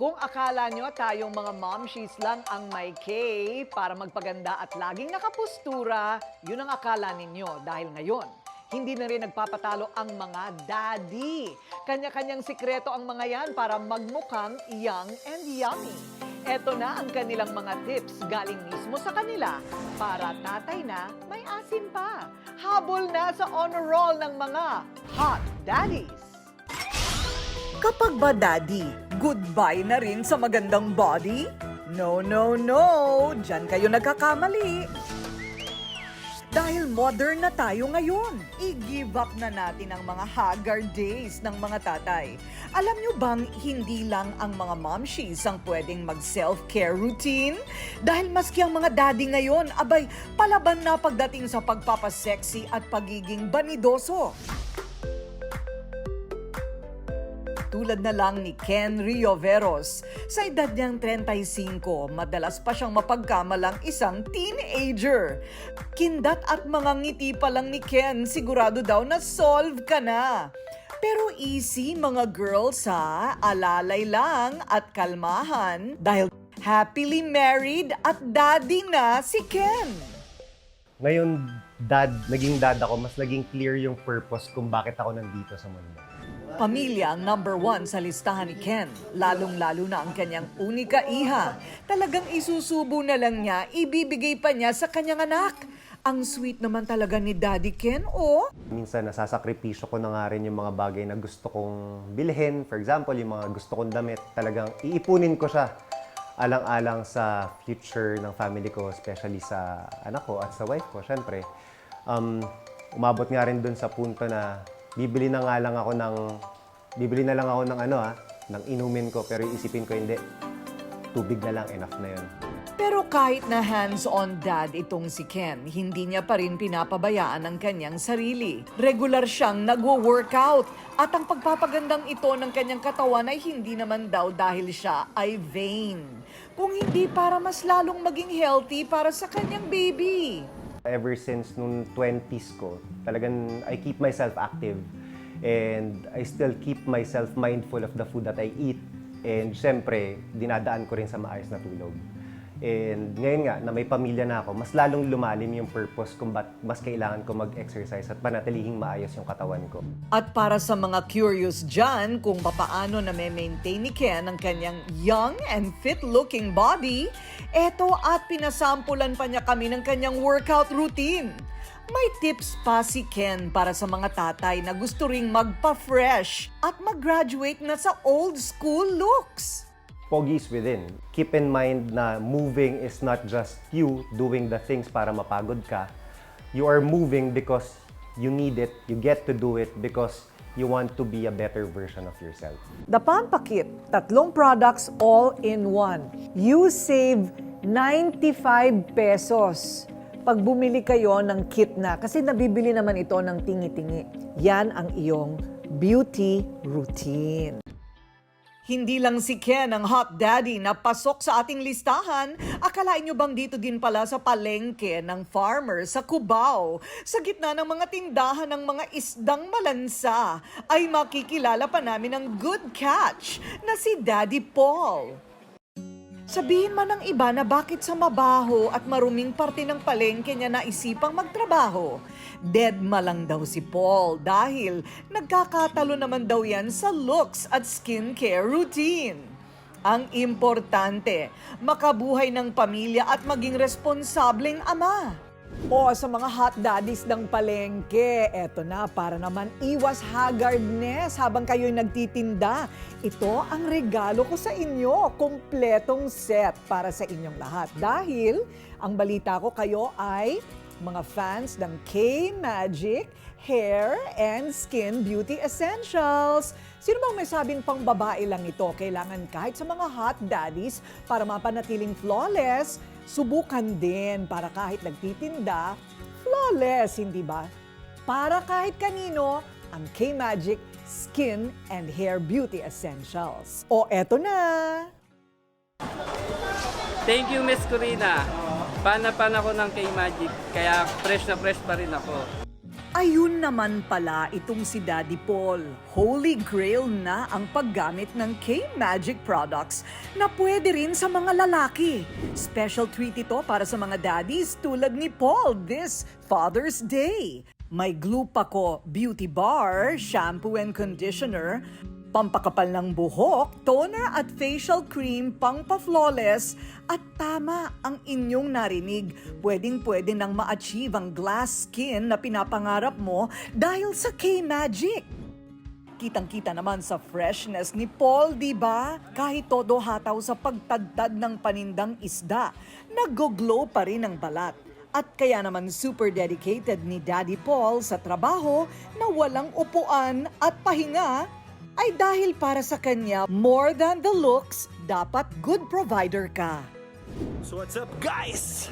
Kung akala nyo tayong mga momshies lang ang may K para magpaganda at laging nakapustura, yun ang akala ninyo dahil ngayon, hindi na rin nagpapatalo ang mga daddy. Kanya-kanyang sikreto ang mga yan para magmukhang young and yummy. Eto na ang kanilang mga tips galing mismo sa kanila para tatay na may asim pa. Habol na sa honor roll ng mga hot daddies. Kapag ba daddy, goodbye na rin sa magandang body? No, no, no. Diyan kayo nagkakamali. Dahil modern na tayo ngayon, i-give up na natin ang mga haggard days ng mga tatay. Alam nyo bang hindi lang ang mga momshies ang pwedeng mag-self-care routine? Dahil maski ang mga daddy ngayon, abay, palaban na pagdating sa pagpapasexy at pagiging banidoso. Tulad na lang ni Ken Rioveros. Sa edad niyang 35, madalas pa siyang mapagkamalang isang teenager. Kindat at mga ngiti pa lang ni Ken, sigurado daw na solve ka na. Pero easy mga girls ha, alalay lang at kalmahan dahil happily married at daddy na si Ken. Ngayon, dad, naging dad ako, mas naging clear yung purpose kung bakit ako nandito sa mundo. Pamilya ang number one sa listahan ni Ken, lalong-lalo na ang kanyang unika iha. Talagang isusubo na lang niya, ibibigay pa niya sa kanyang anak. Ang sweet naman talaga ni Daddy Ken, oh. Minsan, nasasakripisyo ko na nga rin yung mga bagay na gusto kong bilhin. For example, yung mga gusto kong damit, talagang iipunin ko siya alang-alang sa future ng family ko, especially sa anak ko at sa wife ko, syempre. Um, umabot nga rin dun sa punto na bibili na nga lang ako ng bibili na lang ako ng ano ah, ng inumin ko pero iisipin ko hindi. Tubig na lang enough na 'yon. Pero kahit na hands-on dad itong si Ken, hindi niya pa rin pinapabayaan ang kanyang sarili. Regular siyang nagwo-workout at ang pagpapagandang ito ng kanyang katawan ay hindi naman daw dahil siya ay vain. Kung hindi para mas lalong maging healthy para sa kanyang baby. Ever since nung 20s ko, talagang I keep myself active and I still keep myself mindful of the food that I eat. And syempre, dinadaan ko rin sa maayos na tulog. And ngayon nga, na may pamilya na ako, mas lalong lumalim yung purpose kung ba't mas kailangan ko mag-exercise at panatilihing maayos yung katawan ko. At para sa mga curious dyan kung papaano na may maintain ni Ken ang kanyang young and fit-looking body, eto at pinasampulan pa niya kami ng kanyang workout routine. May tips pa si Ken para sa mga tatay na gusto ring magpa-fresh at mag-graduate na sa old school looks. Pogies within. Keep in mind na moving is not just you doing the things para mapagod ka. You are moving because you need it. You get to do it because you want to be a better version of yourself. The Pampakit, tatlong products all in one. You save 95 pesos pag bumili kayo ng kit na kasi nabibili naman ito ng tingi-tingi. Yan ang iyong beauty routine. Hindi lang si Ken ang hot daddy na pasok sa ating listahan. Akalain nyo bang dito din pala sa palengke ng farmer sa Cubao, sa gitna ng mga tindahan ng mga isdang malansa, ay makikilala pa namin ang good catch na si Daddy Paul. Sabihin man ng iba na bakit sa mabaho at maruming parte ng palengke niya naisipang magtrabaho. Dead ma lang daw si Paul dahil nagkakatalo naman daw yan sa looks at skincare routine. Ang importante, makabuhay ng pamilya at maging responsableng ama. O sa mga hot daddies ng palengke, eto na para naman iwas haggardness habang kayo'y nagtitinda. Ito ang regalo ko sa inyo, kompletong set para sa inyong lahat. Dahil ang balita ko kayo ay mga fans ng K-Magic Hair and Skin Beauty Essentials. Sino bang may sabing pang babae lang ito? Kailangan kahit sa mga hot daddies para mapanatiling flawless, subukan din para kahit nagtitinda, flawless, hindi ba? Para kahit kanino, ang K-Magic Skin and Hair Beauty Essentials. O eto na! Thank you, Miss Corina. Panapan ako ng K-Magic, kaya fresh na fresh pa rin ako. Ayun naman pala itong si Daddy Paul. Holy grail na ang paggamit ng K-Magic products na pwede rin sa mga lalaki. Special treat ito para sa mga daddies tulad ni Paul this Father's Day. May Glue Paco Beauty Bar, shampoo and conditioner, pampakapal ng buhok, toner at facial cream pang pa-flawless at tama ang inyong narinig. Pwedeng pwede nang ma-achieve ang glass skin na pinapangarap mo dahil sa K-Magic. Kitang-kita naman sa freshness ni Paul, di ba? Kahit todo hataw sa pagtadtad ng panindang isda, nag-glow pa rin ang balat. At kaya naman super dedicated ni Daddy Paul sa trabaho na walang upuan at pahinga ay dahil para sa kanya more than the looks, dapat good provider ka. So what's up guys?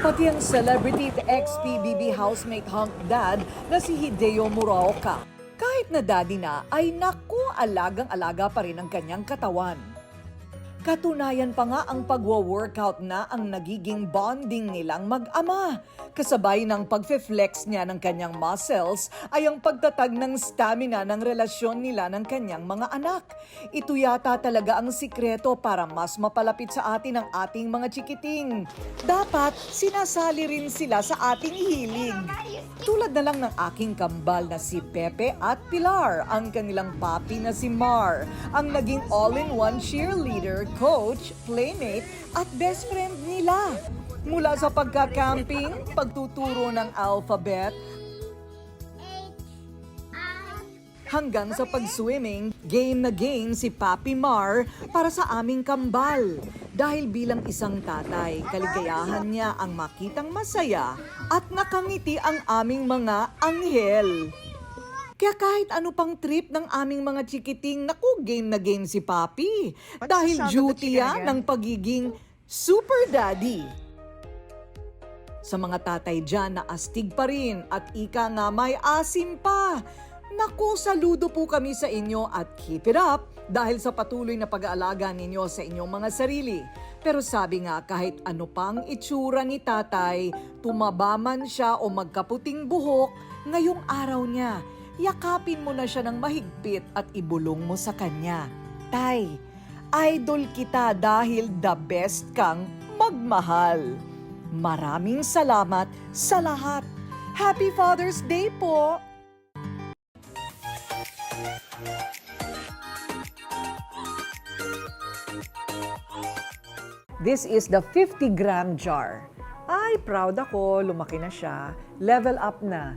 Pati ang celebrity ex-PBB housemate hunk dad na si Hideo Muraoka. Kahit na daddy na, ay naku alagang-alaga pa rin ang kanyang katawan. Katunayan pa nga ang pagwa-workout na ang nagiging bonding nilang mag-ama. Kasabay ng pagfe-flex niya ng kanyang muscles ay ang pagtatag ng stamina ng relasyon nila ng kanyang mga anak. Ito yata talaga ang sikreto para mas mapalapit sa atin ang ating mga chikiting. Dapat sinasali rin sila sa ating hilig. Tulad na lang ng aking kambal na si Pepe at Pilar, ang kanilang papi na si Mar, ang naging all-in-one cheerleader, coach, playmate at best friend nila. Mula sa pagka-camping, pagtuturo ng alphabet, hanggang sa pag-swimming, game na game si Papi Mar para sa aming kambal. Dahil bilang isang tatay, kaligayahan niya ang makitang masaya at nakangiti ang aming mga anghel. Kaya kahit ano pang trip ng aming mga chikiting, naku, game na game si Papi. Dahil of the duty yan ng pagiging super daddy. Sa mga tatay dyan na astig pa rin at ika nga may asim pa. Naku, saludo po kami sa inyo at keep it up dahil sa patuloy na pag-aalaga ninyo sa inyong mga sarili. Pero sabi nga kahit ano pang itsura ni tatay, tumaba man siya o magkaputing buhok, ngayong araw niya, yakapin mo na siya ng mahigpit at ibulong mo sa kanya. Tay, idol kita dahil the best kang magmahal. Maraming salamat sa lahat. Happy Father's Day po! This is the 50 gram jar. Ay, proud ako. Lumaki na siya. Level up na.